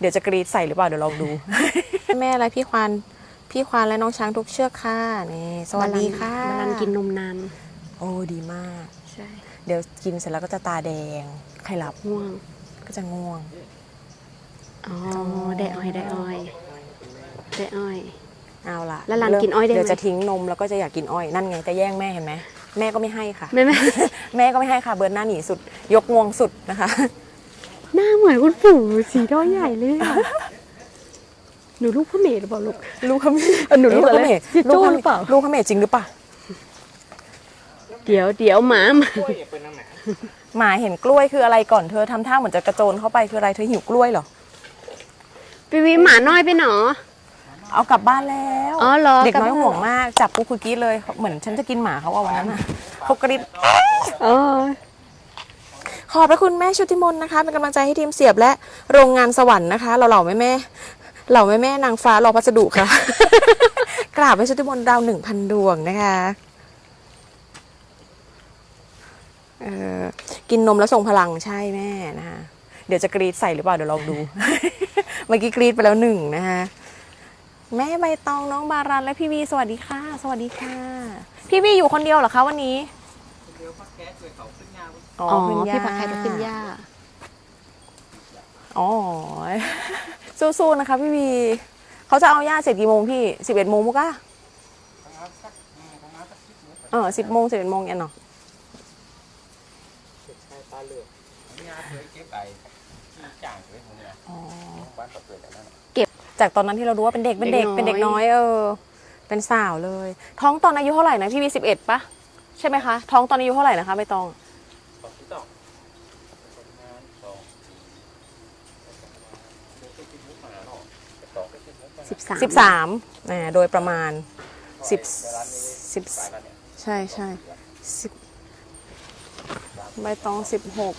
เดี๋ยวจะกรีดใส่หรือเปล่าเดี๋ยวลองดู แม่อะไรพี่ควานพี่ควานและน้องช้างทุกเชือกค่ะนี่สวัสดีค่ะบาลันกินนมนานโอ้ดีมาก ใช่เดี๋ยวกินเสร็จแล้วก็จะตาแดงใครหลับง่วงก็จะง่วงอ๋อได้อ้อยได้อ้อยได้อ้อย เอาล่ะแล้วหลานเริ่มกินอ้อยได้ไหม เดี๋ยวจะทิ้งนมแล้วก็จะอยากกินอ้อยนั่นไงแต่แย่งแม่เห็นไหมแม่ก็ไม่ให้ค่ะ แม่แม่ แม่ก็ไม่ให้ค่ะเบิร์นหน้าหนีสุด ยกงวงสุดนะคะ หน้าเหมือนคุณปู่สีด้อยใหญ่เลยอะหนูลูกพ่อเมย์หรือเปล่าลูก ลูกเขมเออหนูลูกอะไรเขมรจิโจ้ลูกขมหรือเปล่า ลูกเขมรจริงหรือเปล่า เดี๋ยวเดี๋ยวหมามาหมาเห็นกล้วยคืออะไรก่อนเธอทำท่าเหมือนจะกระโจนเข้าไปคืออะไรเธอหิวกล้วยเหรอ ปีวีหมาน้อยไปหนอ เอากลับบ้านแล้ว อ๋อเหรอเด็กกลับน้อยบ้านห่วงมาก จับปุ๊บคือกรีดเลย เหมือนฉันจะกินหมาเขาเอาวันนั้นน่ะเขากรีดอ๋อ ขอบพระคุณแม่ชุติมนนะคะ เป็นกำลังใจให้ทีมเสียบและโรงงานสวรรค์นะคะ เราเหล่าแม่แม่เหล่าแม่แม่นางฟ้ารอพัสดุค่ะ กราบแม่ชุติมนต์ดาวหนึ่งพันดวงนะคะเออกินนมแล้วส่งพลังใช่แม่นะคะเดี๋ยวจะกรีดใส่หรือเปล่าเดี๋ยวลองดู เมื่อกี้กรีดไปแล้วหนึ่งนะคะแม่ใบตองน้องบารันและพี่วีสวัสดีค่ะ สวัสดีค่ะ พี่วีอยู่คนเดียวเหรอคะวันนี้ อ๋ออ๋อขึ้นหญ้าพี่ผักไทยไปขึ้นหญ้าอ๋อ สู้ๆนะคะพี่วีเขาจะเอาย่าเสร็จกี่โมงพี่สิบเอ็ดโมงมุกอะเออสิบโมงสิบเอ็ดโมงเนี่ยเนาะอ๋อจากตอนนั้นที่เรารู้ว่าเป็นเด็กเป็นเด็กเด็เป็นกน้อยเด็กน้อยเออ เป็นสาวเลย ท้องตอนอายุเท่าไหร่นะพี่วีสิบเอ็ดปะ ใช่ไหมคะ ท้องตอนอายุเท่าไหร่นะคะใบตองสิบสามสิบสามอ่าโดยประมาณสิบสิบใช่ใช่สิบใบตองสิบหก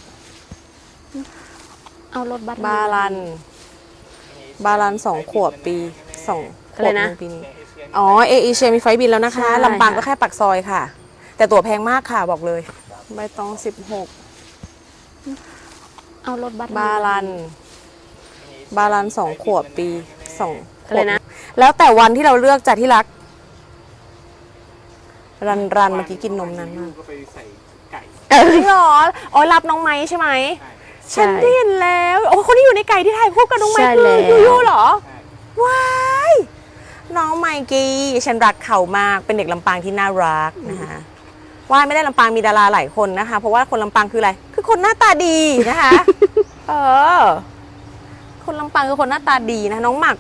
เอารถบัส บาลัน บาลันสองขวบปีสองขอะวไรบหนะนึ่งปีนี้ อ๋อเอเอเชียมีไฟล์บินแล้วนะคะ ใช่ ลำปางก็ค่ะแค่ปักซอยค่ะ แต่ตั๋วแพงมากค่ะบอกเลย ใบตองสิบหกเอารถบัสบาลัน บาลันสองขวบปีสองขอะวไรบนะ แล้วแต่วันที่เราเลือกจากที่รัก รันรันเมื่อกี้กินนมนั้นมากก็ไปใส่ไก่จริงเหรอโอ้ยรับน้องไม้ใช่ไหมฉันได้เห็นแล้ว โอ้คนที่อยู่ในไก่ที่ถ่ายคู่กับน้องไม้ใช่คือแล้ว ยูยูเหรอ ว้าย น้องไมกี้ ฉันรักเขามาก เป็นเด็กลำปางที่น่ารักนะคะ ว่ายไม่ได้ลำปางมีดาราหลายคนนะคะ เพราะว่าคนลำปางคืออะไร คือคนหน้าตาดีนะคะ เออ คนลำปางคือคนหน้าตาดีนะน้องหมัก